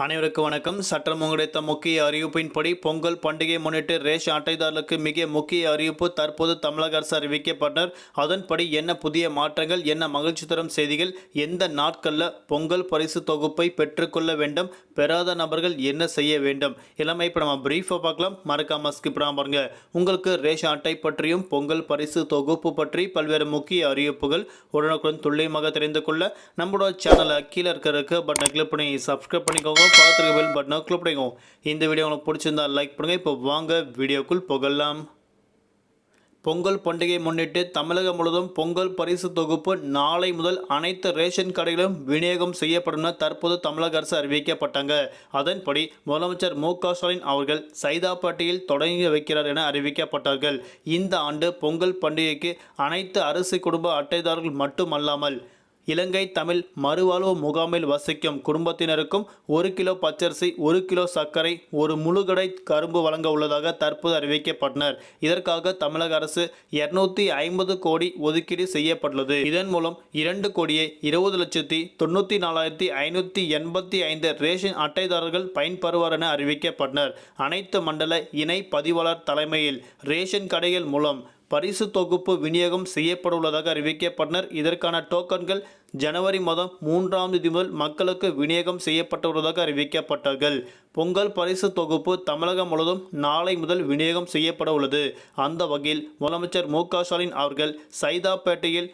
அனைவருக்கு வணக்கம். சட்டம் கிடைத்த முக்கிய அறிவிப்பின்படி பொங்கல் பண்டிகை முன்னிட்டு ரேஷன் அட்டைதாரர்களுக்கு மிக முக்கிய அறிவிப்பு தற்போது தமிழக அரசு அறிவிக்கப்பட்டனர். அதன்படி என்ன புதிய மாற்றங்கள் என்ன மகிழ்ச்சி தரும் செய்திகள் எந்த நாட்களில் பொங்கல் பரிசு தொகுப்பை பெற்றுக்கொள்ள வேண்டும் பெறாத நபர்கள் என்ன செய்ய வேண்டும் எல்லாமே இப்போ நம்ம பிரீஃபாக பார்க்கலாம். மறக்காம ஸ்கிப் பாருங்க. உங்களுக்கு ரேஷன் அட்டை பற்றியும் பொங்கல் பரிசு தொகுப்பு பற்றி பல்வேறு முக்கிய அறிவிப்புகள் உடனுக்குடன் துல்லியமாக தெரிந்து கொள்ள நம்மளோட சேனலை கீழே இருக்கிறதுக்கு பட்டனை கிளிக் பண்ணி சப்ஸ்கிரைப் பண்ணிக்கோங்க. பார்த்துருக்க பெல் பட்டனை கிளிக் பண்ணிக்கோங்க இந்த வீடியோ உங்களுக்கு பிடிச்சிருந்தா லைக் பண்ணுங்கள் இப்போ வாங்க வீடியோக்குள் புகழலாம். பொங்கல் பண்டிகை முன்னிட்டு தமிழகம் முழுவதும் பொங்கல் பரிசு தொகுப்பு நாளை முதல் அனைத்து ரேஷன் கடைகளிலும் விநியோகம் செய்யப்படும் என தற்போது தமிழக அரசு அறிவிக்கப்பட்டாங்க. அதன்படி முதலமைச்சர் மு ஸ்டாலின் அவர்கள் சைதாப்பட்டியில் தொடங்கி வைக்கிறார் என அறிவிக்கப்பட்டார்கள். இந்த ஆண்டு பொங்கல் பண்டிகைக்கு அனைத்து அரசு குடும்ப அட்டைதாரர்கள் மட்டுமல்லாமல் இலங்கை தமிழ் மறுவாழ்வு முகாமில் வசிக்கும் குடும்பத்தினருக்கும் ஒரு கிலோ பச்சரிசி ஒரு கிலோ சர்க்கரை ஒரு முழுகடை கரும்பு வழங்க உள்ளதாக தற்போது அறிவிக்கப்பட்டனர். இதற்காக தமிழக அரசு இருநூத்தி ஐம்பது கோடி ஒதுக்கீடு செய்யப்பட்டுள்ளது. இதன் மூலம் இரண்டு கோடியே இருபது லட்சத்தி தொண்ணூற்றி நாலாயிரத்தி ஐநூற்றி எண்பத்தி ஐந்து ரேஷன் அட்டைதாரர்கள் பயன்பெறுவார் என அறிவிக்கப்பட்டனர். அனைத்து மண்டல இணை பதிவாளர் தலைமையில் ரேஷன் கடைகள் மூலம் பரிசு தொகுப்பு விநியோகம் செய்யப்படவுள்ளதாக அறிவிக்கப்பட்டனர். இதற்கான டோக்கன்கள் ஜனவரி மாதம் மூன்றாம் தேதி முதல் மக்களுக்கு விநியோகம் செய்யப்பட்டுள்ளதாக அறிவிக்கப்பட்டார்கள். பொங்கல் பரிசு தொகுப்பு தமிழகம் முழுவதும் நாளை முதல் விநியோகம் செய்யப்பட உள்ளது அந்த வகையில் முதலமைச்சர் மு க ஸ்டாலின் அவர்கள் சைதாப்பேட்டையில்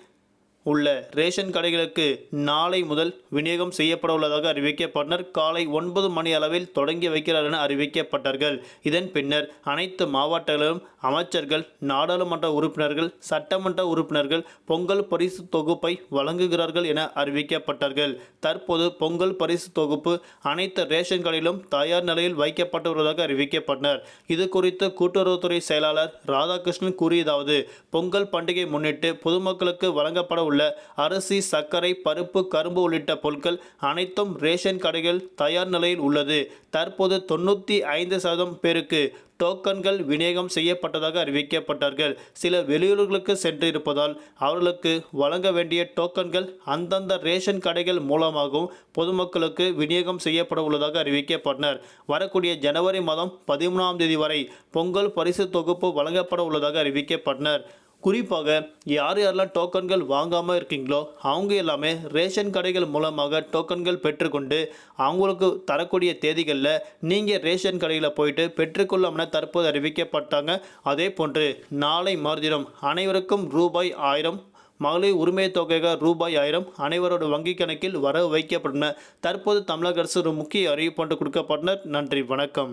உள்ள ரேஷன் கடைகளுக்கு நாளை முதல் விநியோகம் செய்யப்பட உள்ளதாக அறிவிக்கப்பட்டனர் காலை ஒன்பது மணி அளவில் தொடங்கி வைக்கிறார் என அறிவிக்கப்பட்டார்கள். இதன் பின்னர் அனைத்து மாவட்டங்களிலும் அமைச்சர்கள் நாடாளுமன்ற உறுப்பினர்கள் சட்டமன்ற உறுப்பினர்கள் பொங்கல் பரிசு தொகுப்பை வழங்குகிறார்கள் என அறிவிக்கப்பட்டார்கள். தற்போது பொங்கல் பரிசு தொகுப்பு அனைத்து ரேஷன் கடையிலும் தயார் நிலையில் வைக்கப்பட்டு வருவதாக அறிவிக்கப்பட்டனர். இது குறித்து கூட்டுறவுத்துறை செயலாளர் ராதாகிருஷ்ணன் கூறியதாவது பொங்கல் பண்டிகை முன்னிட்டு பொதுமக்களுக்கு வழங்கப்பட உள்ள அரிசி சர்க்கரை பருப்பு கரும்பு உள்ளிட்ட பொருட்கள் அனைத்தும் ரேஷன் கடைகள் தயார் நிலையில் உள்ளது. தற்போது தொண்ணூற்றி ஐந்து சதவீதம் பேருக்கு டோக்கன்கள் விநியோகம் செய்யப்பட்டதாக அறிவிக்கப்பட்டார்கள். சில வெளியூர்களுக்கு சென்றிருப்பதால் அவர்களுக்கு வழங்க வேண்டிய டோக்கன்கள் அந்தந்த ரேஷன் கடைகள் மூலமாகவும் பொதுமக்களுக்கு விநியோகம் செய்யப்பட உள்ளதாக அறிவிக்கப்பட்டனர். வரக்கூடிய ஜனவரி மாதம் பதிமூணாம் தேதி வரை பொங்கல் பரிசு தொகுப்பு வழங்கப்பட உள்ளதாக அறிவிக்கப்பட்டனர். குறிப்பாக யார் யாரெல்லாம் டோக்கன்கள் வாங்காமல் இருக்கீங்களோ அவங்க எல்லாமே ரேஷன் கடைகள் மூலமாக டோக்கன்கள் பெற்றுக்கொண்டு அவங்களுக்கு தரக்கூடிய தேதிகளில் நீங்கள் ரேஷன் கடையில் போயிட்டு பெற்றுக்கொள்ளாமன தற்போது அறிவிக்கப்பட்டாங்க. அதே போன்று நாளை மறுதினம் அனைவருக்கும் ரூபாய் ஆயிரம் மகளிர் உரிமை தொகையாக ரூபாய் ஆயிரம் அனைவரோட வங்கி கணக்கில் வரவு வைக்கப்பட்டன. தற்போது தமிழக அரசு ஒரு முக்கிய அறிவிப்பு ஒன்று கொடுக்கப்பட்டனர். நன்றி வணக்கம்.